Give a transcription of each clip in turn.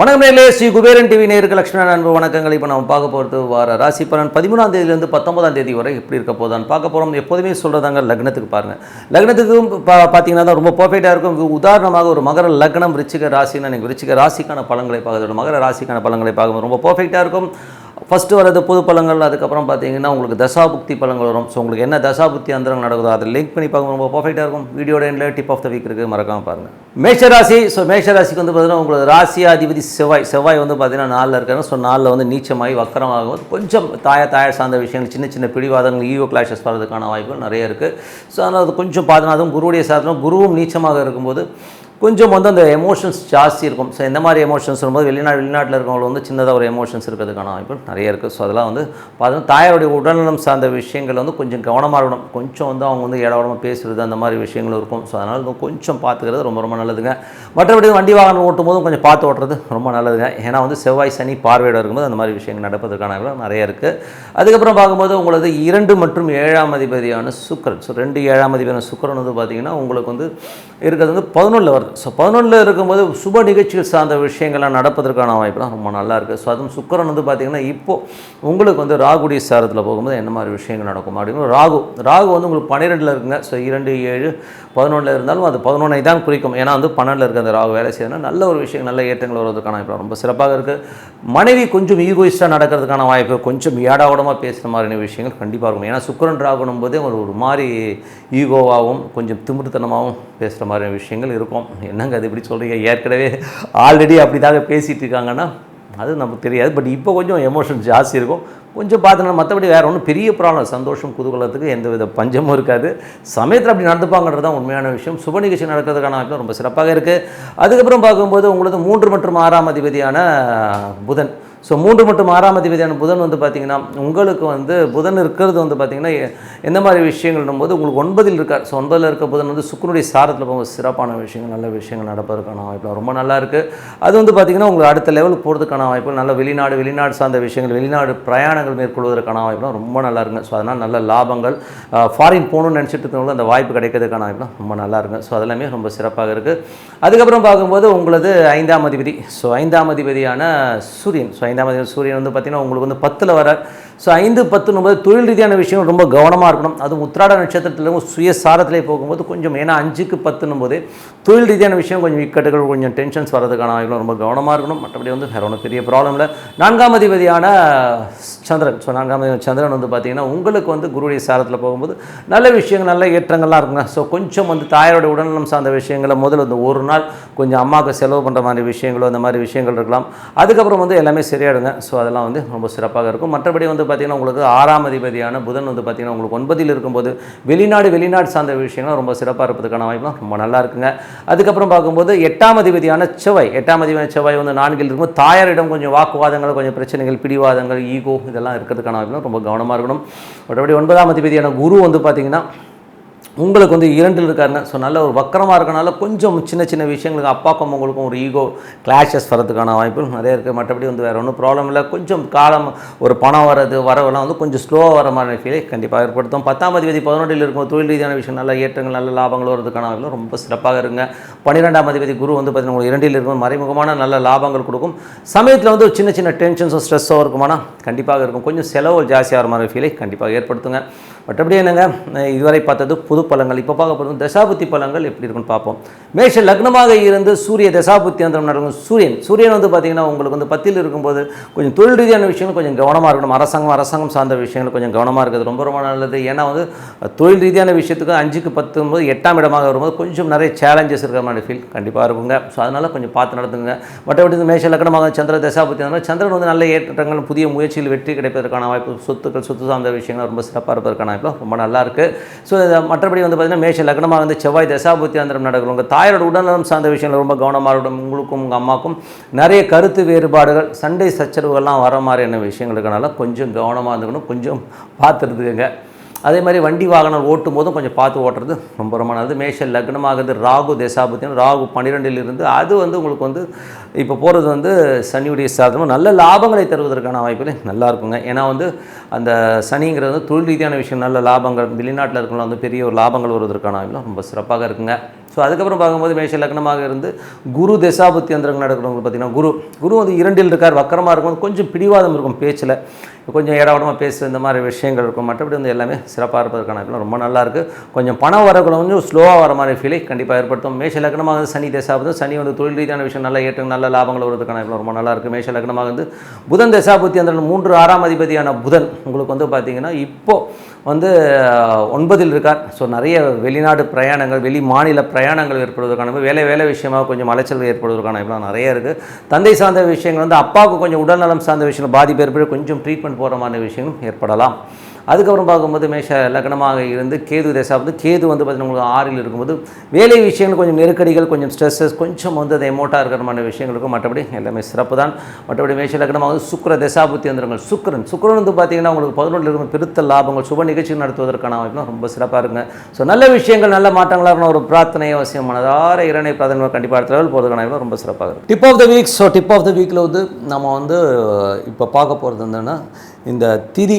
வணக்கம் நேர்களே ஸ்ரீ குபேரன் டிவி நேருக்கு லட்சுமண அன்பு வணக்கங்கள். இப்போ நம்ம பார்க்க போகிறது வார ராசி பலன் பதிமூணாம் தேதியிலேருந்து பத்தொன்பதாம் தேதி வரை எப்படி இருக்க போதான் பார்க்க போகிறோம் எப்போதுமே சொல்கிறதாங்க லக்னத்துக்கு பாருங்கள் லக்னத்துக்கும் பா பார்த்தீங்கன்னா தான் ரொம்ப பர்ஃபெக்டாக இருக்கும். உதாரணமாக ஒரு மகர லக்னம் ரிச்சிக ராசின்னு நீங்கள் ரிச்சிக ராசிக்கான பலன்களை பார்க்குறது மகர ராசிக்கான பலன்களை பார்க்கும்போது ரொம்ப பர்ஃபெக்டாக இருக்கும். ஃபஸ்ட்டு வரது புது பழங்கள் அதுக்கப்புறம் பார்த்தீங்கன்னா உங்களுக்கு தசாபுக்தி பழங்கள் வரும். ஸோ உங்களுக்கு என்ன தசாபுக்தி அந்தரங்கள் நடக்குதோ அதை லிங்க் பண்ணி பார்க்க ரொம்ப பர்ஃபெக்டாக இருக்கும். வீடியோட எண்டில் டிப் ஆஃப் த வீக் இருக்குது மறக்காமல் பாருங்கள் மேஷராசி ஸோ மேஷராசிக்கு வந்து பார்த்தீங்கன்னா உங்களுக்கு ராசியாதிபதி செவ்வாய். செவ்வாய் வந்து பார்த்தீங்கன்னா நாளில் இருக்காங்க ஸோ நாளில் வந்து நீச்சமாகி வக்கரமாகும் கொஞ்சம் தாய தாய சார்ந்த விஷயங்கள் சின்ன சின்ன பிடிவாதங்கள் ஈகோ கிளாஷஸ் வர்றதுக்கான வாய்ப்புகள் நிறைய இருக்குது ஸோ அதனால் அது கொஞ்சம் பார்த்தீங்கன்னா அதுவும் குருவுடைய சாதனம் குருவும் நீச்சமாக இருக்கும்போது கொஞ்சம் வந்து அந்த எமோஷன்ஸ் ஜாஸ்தி இருக்கும். ஸோ இந்த மாதிரி எமோஷன்ஸ் வரும்போது வெளிநாடு வெளிநாட்டில் இருக்கவங்க வந்து சின்னதாக ஒரு எமோஷன்ஸ் இருக்கிறதுக்கான வாய்ப்பு நிறைய இருக்குது ஸோ அதெல்லாம் வந்து பார்த்தீங்கன்னா தாயாருடைய உடல்நலம் சார்ந்த விஷயங்கள் வந்து கொஞ்சம் கவனமாக இருக்கணும். கொஞ்சம் வந்து அவங்க வந்து இடவடமாக பேசுகிறது அந்த மாதிரி விஷயங்களும் இருக்கும். ஸோ அதனால் கொஞ்சம் பார்த்துக்கிறது ரொம்ப ரொம்ப நல்லதுங்க. மற்றபடி வண்டி வாகனம் ஓட்டும் போதும் கொஞ்சம் பார்த்து ஓட்டுறது ரொம்ப நல்லதுங்க. ஏன்னா வந்து செவ்வாய் சனி பார்வையிட இருக்கும்போது அந்த மாதிரி விஷயங்கள் நடப்பதற்கான நிறைய இருக்குது அதுக்கப்புறம் பார்க்கும்போது உங்களது இரண்டு மற்றும் ஏழாம் அதிபதியான சுக்கரன். ஸோ ரெண்டு ஏழாம் அதிபதியான சுக்கரன் வந்து பார்த்திங்கன்னா உங்களுக்கு வந்து இருக்கிறது வந்து பதினொன்றில் வருது. ஸோ பதினொன்றில் இருக்கும்போது சுப நிகழ்ச்சிகள் சார்ந்த விஷயங்கள்லாம் நடப்பதற்கான வாய்ப்புலாம் ரொம்ப நல்லா இருக்குது ஸோ அதுவும் சுக்கரன் வந்து பார்த்திங்கன்னா இப்போது உங்களுக்கு வந்து ராகுடைய சாரத்தில் போகும்போது என்ன மாதிரி விஷயங்கள் நடக்கும் அப்படின்னு ராகு. ராகு வந்து உங்களுக்கு பன்னிரெண்டில் இருக்குங்க. ஸோ இரண்டு ஏழு பதினொன்றில் இருந்தாலும் அது பதினொன்றை தான் குறிக்கும். ஏன்னா வந்து பன்னெண்டில் இருக்க அந்த ராகு வேலை செய்யறதுனா நல்ல ஒரு விஷயம் நல்ல ஏற்றங்கள் வருவதற்கான வாய்ப்பு ரொம்ப சிறப்பாக இருக்குது மனைவி கொஞ்சம் ஈகோயிஸ்டாக நடக்கிறதுக்கான வாய்ப்பு கொஞ்சம் ஏடாவடமாக பேசுகிற மாதிரியான விஷயங்கள் கண்டிப்பாக இருக்கும். ஏன்னா சுக்கரன் ராகுனும் போதே ஒரு ஒரு மாதிரி ஈகோவாகவும் கொஞ்சம் திமிர்த்தனமாகவும் பேசுகிற மாதிரியான விஷயங்கள் இருக்கும். என்னங்க அது இப்படி சொல்கிறீங்க ஏற்கனவே ஆல்ரெடி அப்படி தாங்க பேசிகிட்டு இருக்காங்கன்னா அது நமக்கு தெரியாது. பட் இப்போ கொஞ்சம் எமோஷன் ஜாஸ்தி இருக்கும். கொஞ்சம் பார்த்துனா மற்றபடி வேறு ஒன்றும் பெரிய ப்ராப்ளம் சந்தோஷம் குதூகலத்துக்கு எந்த வித பஞ்சமும் இருக்காது. சமயத்தில் அப்படி நடந்துப்பாங்கிறது தான் உண்மையான விஷயம். சுப நிகழ்ச்சி நடக்கிறதுக்கான வாய்ப்பு ரொம்ப சிறப்பாக இருக்குது அதுக்கப்புறம் பார்க்கும்போது உங்களது மூன்று மற்றும் ஆறாம் அதிபதியான புதன். ஸோ மூன்று மற்றும் ஆறாம் அதிபதியான புதன் வந்து பார்த்திங்கன்னா உங்களுக்கு வந்து புதன் இருக்கிறது வந்து பார்த்திங்கன்னா எந்த மாதிரி விஷயங்கள்னும் போது உங்களுக்கு ஒன்பதில் இருக்கார். ஸோ ஒன்பதில் இருக்க புதன் வந்து சுக்கரனுடைய சாரத்தில் போக சிறப்பான விஷயங்கள் நல்ல விஷயங்கள் நடப்பதற்கான வாய்ப்பு ரொம்ப நல்லா இருக்குது அது வந்து பார்த்திங்கன்னா உங்களுக்கு அடுத்த லெவலுக்கு போகிறதுக்கான வாய்ப்பு நல்ல வெளிநாடு வெளிநாடு சார்ந்த விஷயங்கள் வெளிநாடு பிரயாணங்கள் மேற்கொள்வதற்கான வாய்ப்புலாம் ரொம்ப நல்லா இருக்குங்க. ஸோ அதனால் நல்ல லாபங்கள் ஃபாரின் போகணும்னு நினச்சிட்டு இருக்கவங்களும் அந்த வாய்ப்பு கிடைக்கிறதுக்கான வாய்ப்புலாம் ரொம்ப நல்லா இருக்குங்க. ஸோ அதெல்லாமே ரொம்ப சிறப்பாக இருக்குது அதுக்கப்புறம் பார்க்கும்போது உங்களது ஐந்தாம் அதிபதி. ஸோ ஐந்தாம் அதிபதியான சூரியன். ஸோ ஐந்தாம் அதிபதி சூரியன் வந்து பார்த்திங்கன்னா உங்களுக்கு வந்து பத்தில் வர ஸோ ஐந்து பத்துன்னும் போது தொழில் ரீதியான விஷயம் ரொம்ப கவனமாக இருக்கணும். அதுவும் உத்திராட நட்சத்திரத்தில் சுயசாரத்திலே போகும்போது கொஞ்சம் ஏன்னா அஞ்சுக்கு பத்துன்னும் போது தொழில் ரீதியான விஷயம் கொஞ்சம் இக்கட்டுகள் கொஞ்சம் டென்ஷன்ஸ் வரதுக்கான வாய்ப்புகள் ரொம்ப கவனமாக இருக்கணும். மற்றபடி வந்து வேறு ஒன்றும் பெரிய ப்ராப்ளம் இல்லை. நான்காம் அதிபதியான சந்திரன். ஸோ நான்காம் அதிபதி சந்திரன் வந்து பார்த்திங்கன்னா உங்களுக்கு வந்து குருடைய சாரத்தில் போகும்போது நல்ல விஷயங்கள் நல்ல ஏற்றங்கள்லாம் இருக்குங்க. ஸோ கொஞ்சம் வந்து தாயாரோட உடல்நலம் சார்ந்த விஷயங்களை முதல்ல வந்து ஒரு நாள் கொஞ்சம் அம்மாவுக்கு செலவு பண்ணுற மாதிரி விஷயங்களோ அந்த மாதிரி விஷயங்கள் இருக்கலாம். அதுக்கப்புறம் வந்து எல்லாமே சரியாயிடுங்க. ஸோ அதெல்லாம் வந்து ரொம்ப சிறப்பாக இருக்கும். மற்றபடி வந்து பார்த்திங்கன்னா உங்களுக்கு ஆறாம் அதிபதியான புதன் வந்து பார்த்திங்கன்னா உங்களுக்கு ஒன்பதில் இருக்கும்போது வெளிநாடு வெளிநாடு சார்ந்த விஷயங்கள் ரொம்ப சிறப்பாக இருப்பதுக்கான வாய்ப்புலாம் ரொம்ப நல்லா இருக்குங்க. அதுக்கப்புறம் பார்க்கும்போது எட்டாம் அதிபதியான செவ்வாய் எட்டாம் அதிபதியான செவ்வாய் வந்து நான்கில் இருக்கும்போது தாயாரிடம் கொஞ்சம் வாக்குவாதங்கள் கொஞ்சம் பிரச்சனைகள் பிடிவாதங்கள் ஈகோ இதெல்லாம் இருக்கிறதுக்கான வாய்ப்புலாம் ரொம்ப கவனமாக இருக்கணும். மற்றபடி ஒன்பதாம் அதிபதியான குரு வந்து பார்த்திங்கன்னா உங்களுக்கு வந்து இரண்டில் இருக்காருங்க ஸோ நல்ல ஒரு வக்கரமாக இருக்கனால கொஞ்சம் சின்ன சின்ன விஷயங்களுக்கு அப்பாக்கும் உங்களுக்கும் ஒரு ஈகோ கிளாஷஸ் வரதுக்கான வாய்ப்பு நிறைய இருக்குது மற்றபடி வந்து வேறு ஒன்றும் ப்ராப்ளம் இல்லை. கொஞ்சம் காலம் ஒரு பணம் வரது வரவெல்லாம் வந்து கொஞ்சம் ஸ்லோவாக வர மாதிரி ஃபீலை கண்டிப்பாக ஏற்படுத்தும். பத்தாம் அதிபதி பதினொன்றில் இருக்கும் தொழில் ரீதியான விஷயம் நல்ல ஏற்றங்கள் நல்ல லாபங்கள் வரதுக்கான வாய்ப்பு ரொம்ப சிறப்பாக இருங்க பன்னிரெண்டாம் அதிபதி குரு வந்து பார்த்தீங்கன்னா உங்களுக்கு இரண்டில் இருக்கும். மறைமுகமான நல்ல லாபங்கள் கொடுக்கும். சமயத்தில் வந்து ஒரு சின்ன சின்ன டென்ஷன்ஸோ ஸ்ட்ரெஸ்ஸோ இருக்குமானா கண்டிப்பாக இருக்கும். கொஞ்சம் செலவு ஜாஸ்தியாகிற மாதிரி ஃபீலை கண்டிப்பாக ஏற்படுத்துங்க. மற்றபடி என்னங்க இதுவரை பார்த்தது புது பழங்கள். இப்போ பார்க்க போகிறது தசாபுத்தி பலங்கள் எப்படி இருக்குன்னு பார்ப்போம். மேஷ லக்னமாக இருந்து சூரிய தசாபுத்தி அந்தரம் நடக்கும். சூரியன் சூரியன் வந்து பார்த்தீங்கன்னா உங்களுக்கு வந்து பத்தில் இருக்கும்போது கொஞ்சம் தொழில் ரீதியான விஷயங்கள் கொஞ்சம் கவனமாக இருக்கணும். அரசாங்கம் அரசாங்கம் சார்ந்த விஷயங்கள் கொஞ்சம் கவனமாக இருக்கிறது ரொம்ப ரொம்ப நல்லது. ஏன்னா வந்து தொழில் ரீதியான விஷயத்துக்கு அஞ்சுக்கு பத்தும்போது எட்டாம் இடமாக வரும்போது கொஞ்சம் நிறைய சேலஞ்சஸ் இருக்கிற மாதிரி ஃபீல் கண்டிப்பாக இருக்குங்க. ஸோ அதனால் கொஞ்சம் பார்த்து நடத்துங்க மற்றபடி இந்த மேஷ லக்னமாக சந்திர தசாபுத்தி அந்த மாதிரி சந்திரன் வந்து நல்ல ஏற்றங்கள் புதிய முயற்சியில் வெற்றி கிடைப்பதற்கான வாய்ப்பு சொத்துக்கள் சொத்து சார்ந்த விஷயங்கள் ரொம்ப சிறப்பாக இருப்பதற்கான இப்போ ரொம்ப நல்லா இருக்கு ஸோ மற்றபடி வந்து பார்த்தீங்கன்னா மேஷ லக்னமாக வந்து செவ்வாய் தசாபுத்தி அந்தரம் நடக்கும். உங்கள் தாயோட உடல்நலம் சார்ந்த விஷயங்கள் ரொம்ப கவனமாக இருக்கும் உங்களுக்கும் உங்கள் அம்மாக்கும் நிறைய கருத்து வேறுபாடுகள் சண்டை சச்சரவுகள்லாம் வர மாதிரியான விஷயங்கள் கொஞ்சம் கவனமாக இருந்துக்கணும். கொஞ்சம் பார்த்துருந்துக்குங்க. அதே மாதிரி வண்டி வாகனம் ஓட்டும் போதும் கொஞ்சம் பார்த்து ஓட்டுறது ரொம்ப ரொம்ப நல்லது. மேஷ லக்னமாகுது ராகு தேசாபத்தியம் ராகு பன்னிரெண்டிலிருந்து அது வந்து உங்களுக்கு வந்து இப்போ போகிறது வந்து சனியுடைய சாதனம். நல்ல லாபங்களை தருவதற்கான வாய்ப்புகள் நல்லா இருக்குங்க. ஏன்னா வந்து அந்த சனிங்கிறது வந்து தொழில் ரீதியான விஷயம் நல்ல லாபங்கள் வெளிநாட்டில் இருக்கவங்க வந்து பெரிய ஒரு லாபங்கள் வருவதற்கான வாய்ப்புகள் ரொம்ப சிறப்பாக இருக்குங்க. ஸோ அதுக்கப்புறம் பார்க்கும்போது மேஷ லக்னமாக இருந்து குரு தசாபுத்தி அந்தரங்கள் நடக்கிறவங்க பார்த்திங்கன்னா குரு குரு வந்து இரண்டில் இருக்கார் வக்கரமாக இருக்கும் கொஞ்சம் பிடிவாதம் இருக்கும் பேச்சில். கொஞ்சம் இடவடமாக பேசுகிற இந்த மாதிரி விஷயங்கள் இருக்கும். மற்றபடி வந்து எல்லாமே சிறப்பாக இருப்பதற்கான ரொம்ப நல்லாயிருக்கு கொஞ்சம் பணம் வரக்குள்ள கொஞ்சம் ஸ்லோவாக வர மாதிரி ஃபீலை கண்டிப்பாக ஏற்படுத்தும். மேஷ லக்னமாக வந்து சனி தசாபுத்தம் சனி வந்து தொழில் ரீதியான விஷயம் நல்லா ஏற்றம் நல்ல லாபங்கள் வருவதற்கான வாய்ப்புகள் ரொம்ப நல்லாயிருக்கு மேஷ லக்னமாக வந்து புதன் தசாபுத்தி அந்த மூன்று ஆறாம் அதிபதியான புதன். உங்களுக்கு வந்து பார்த்தீங்கன்னா இப்போது வந்து ஒன்பதில் இருக்கார். ஸோ நிறைய வெளிநாடு பிரயாணங்கள் வெளி மாநில பிரயாணங்கள் ஏற்படுவதற்கான வேலை வேலை விஷயமாக கொஞ்சம் அலைச்சல் ஏற்படுவதற்கான வாய்ப்புலாம் நிறைய இருக்குது தந்தை சார்ந்த விஷயங்கள் வந்து அப்பாவுக்கு கொஞ்சம் உடல்நலம் சார்ந்த விஷயங்கள் பாதிப்பு ஏற்பட கொஞ்சம் ட்ரீட்மெண்ட் போகிற மாதிரி விஷயங்களும் ஏற்படலாம். அதுக்கப்புறம் பார்க்கும்போது மேஷ லக்னமாக இருந்து கேது தசா வந்து கேது வந்து பார்த்தீங்கன்னா உங்களுக்கு ஆறில் இருக்கும்போது வேலை விஷயங்கள் கொஞ்சம் நெருக்கடிகள் கொஞ்சம் ஸ்ட்ரெஸ்ஸஸ் கொஞ்சம் வந்து அது எமோட்டாக இருக்கிற மாதிரி விஷயங்கள் இருக்கும். மற்றபடி எல்லாமே சிறப்பு தான். மற்றபடி மேஷ லக்னமாக வந்து சுக்கர தசாபுத்தி வந்துருங்கள். சுக்கரன். சுக்கரன் வந்து பார்த்தீங்கன்னா உங்களுக்கு பதினொன்றில் இருக்கும் பெருத்த லாபங்கள் சுப நிகழ்ச்சிகள் நடத்துவதற்கான வாய்ப்புலாம் ரொம்ப சிறப்பாக இருக்குங்க. ஸோ நல்ல விஷயங்கள் நல்ல மாற்றங்களாக இருக்கணும். ஒரு பிரார்த்தனை அவசியம் மனதார இரணை பிரார்த்தனை கண்டிப்பாக அடுத்த போகிறதுக்கான வாய்ப்பு ரொம்ப சிறப்பாக இருக்கும் tip of the week so tip of the வீக்கில் வந்து நம்ம வந்து இப்போ பார்க்க போகிறது என்னன்னா இந்த திதி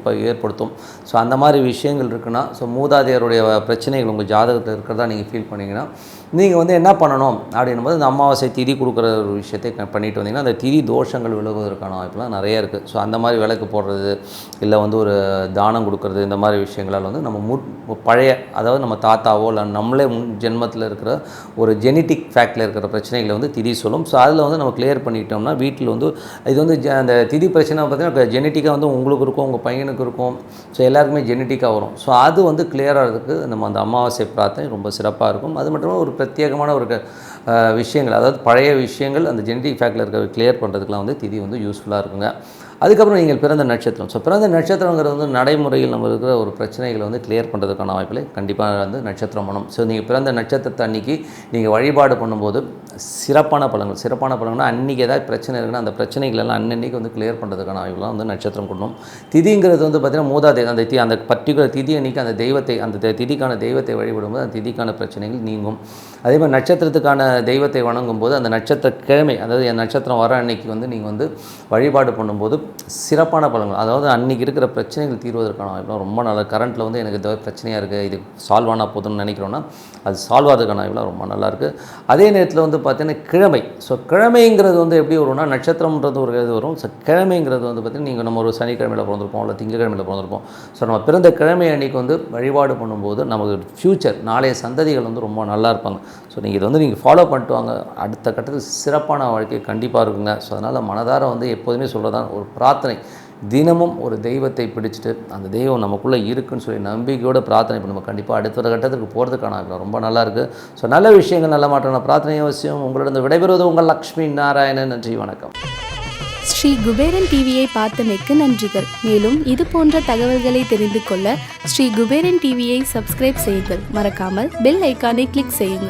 ஏற்படுத்தும். ஸோ அந்த மாதிரி விஷயங்கள் இருக்குன்னா ஸோ மூதாதையருடைய பிரச்சனைகள் உங்கள் ஜாதகத்தில் இருக்கிறதா நீங்கள் ஃபீல் பண்ணிங்கன்னா நீங்கள் வந்து என்ன பண்ணணும் அப்படின்னும் போது இந்த அமாவாசை திதி கொடுக்குற ஒரு விஷயத்தை க- பண்ணிட்டு வந்தீங்கன்னா அந்த திதி தோஷங்கள் விலகுவதற்கான வாய்ப்புலாம் நிறைய இருக்குது ஸோ அந்த மாதிரி விளக்கு போடுறது இல்லை வந்து ஒரு தானம் கொடுக்கறது இந்த மாதிரி விஷயங்களால் வந்து நம்ம மு பழைய அதாவது நம்ம தாத்தாவோ இல்லை நம்மளே முன் ஜென்மத்தில் இருக்கிற ஒரு ஜெனட்டிக் ஃபேக்டில் இருக்கிற பிரச்சனைகளை வந்து திதி சொல்லும். ஸோ அதில் வந்து நம்ம கிளியர் பண்ணிட்டோம்னா வீட்டில் வந்து இது வந்து அந்த திதி பிரச்சனை பார்த்தீங்கன்னா ஜெனட்டிக்காக வந்து உங்களுக்கு இருக்கும் உங்கள் பையனுக்கு இருக்கும். ஸோ எல்லாருக்குமே ஜெனட்டிக்காக வரும். ஸோ அது வந்து clear ஆகிறதுக்கு நம்ம அந்த அமாவாசை பிரார்த்தனை ரொம்ப சிறப்பாக இருக்கும். அது மட்டும் இல்லாமல் ஒரு பிரத்யேகமான ஒரு விஷயங்கள் அதாவது பழைய விஷயங்கள் அந்த ஜெனட்டிக் ஃபேக்டில் இருக்க கிளியர் பண்ணுறதுக்குலாம் வந்து திதி வந்து யூஸ்ஃபுல்லாக இருக்குங்க. அதுக்கப்புறம் நீங்கள் பிறந்த நட்சத்திரம். ஸோ பிறந்த நட்சத்திரங்கிறது வந்து நடைமுறையில் நம்ம இருக்கிற ஒரு பிரச்சனைகளை வந்து கிளியர் பண்ணுறதுக்கான வாய்ப்பில் கண்டிப்பாக வந்து நட்சத்திரம் பண்ணணும் ஸோ நீங்கள் பிறந்த நட்சத்திரத்தை அன்னைக்கு நீங்கள் வழிபாடு பண்ணும்போது சிறப்பான பலன்கள். சிறப்பான பழங்கள்னா அன்றைக்கி ஏதாவது பிரச்சனை இருக்குன்னா அந்த பிரச்சனைகள் எல்லாம் அன்னன்னைக்கு வந்து கிளியர் பண்ணுறதுக்கான ஆய்வுலாம் வந்து நட்சத்திரம் கொடுக்கணும் திதிங்கிறது வந்து பார்த்திங்கன்னா மூதாதை அந்த தி அந்த பர்டிகுலர் திதி அன்னைக்கு அந்த தெய்வத்தை அந்த திதிக்கான தெய்வத்தை வழிபடும்போது அந்த திதிக்கான பிரச்சனைகள் நீங்கும். அதே மாதிரி நட்சத்திரத்துக்கான தெய்வத்தை வணங்கும் போது அந்த நட்சத்திர கிழமை அதாவது என் நட்சத்திரம் வர அன்னைக்கு வந்து நீங்கள் வந்து வழிபாடு பண்ணும்போது சிறப்பான பலன்கள். அதாவது அன்றைக்கி இருக்கிற பிரச்சனைகள் தீர்வதற்கான வாய்ப்புலாம் ரொம்ப நல்ல கரண்ட்டில் வந்து எனக்கு பிரச்சனையாக இருக்குது இது சால்வ் ஆனால் போதும்னு நினைக்கிறோன்னா அது சால்வ் ஆகிறதுக்கான வாய்ப்புலாம் ரொம்ப நல்லாயிருக்கு அதே நேரத்தில் வந்து பார்த்தீங்கன்னா கிழமை. ஸோ கிழமைங்கிறது வந்து எப்படி வரும்னா நட்சத்திரம்ன்றது ஒரு இது வரும். ஸோ கிழமைங்கிறது வந்து பார்த்தீங்கன்னா நீங்கள் நம்ம ஒரு சனிக்கிழமையில் பிறந்திருப்போம் இல்லை திங்கக்கிழமையில் பிறந்திருப்போம். ஸோ நம்ம பிறந்த கிழமை அன்னைக்கு வந்து வழிபாடு பண்ணும்போது நமக்கு ஃப்யூச்சர் நாளைய சந்ததிகள் வந்து ரொம்ப நல்லா இருப்பாங்க. ஸோ நீங்கள் இதை வந்து நீங்கள் ஃபாலோ பண்ணிட்டு வாங்க. அடுத்த கட்டத்தில் சிறப்பான வாழ்க்கை கண்டிப்பாக இருக்குங்க. ஸோ அதனால் மனதார வந்து எப்போதுமே சொல்கிறதான் ஒரு பிரார்த்தனை. தினமும் ஒரு தெய்வத்தை பிடிச்சிட்டு அந்த தெய்வம் நமக்குள்ளே இருக்குன்னு சொல்லி நம்பிக்கையோட பிரார்த்தனை பண்ணுவோம் கண்டிப்பாக அடுத்த கட்டத்துக்கு போகிறதுக்கான ரொம்ப நல்லா இருக்குது ஸோ நல்ல விஷயங்கள் நல்ல மாற்றம் பிரார்த்தனை அவசியம் உங்களிடம் விடைபெறுவது உங்கள் லக்ஷ்மி நாராயணன். நன்றி வணக்கம். ஸ்ரீ குபேரன் டிவியை பார்த்தமைக்கு நன்றிகள். மேலும் இது போன்ற தகவல்களை தெரிந்து கொள்ள ஸ்ரீ குபேரன் டிவியை சப்ஸ்கிரைப் செய்யுங்கள். மறக்காமல் பெல் ஐக்கானை கிளிக் செய்யுங்கள்.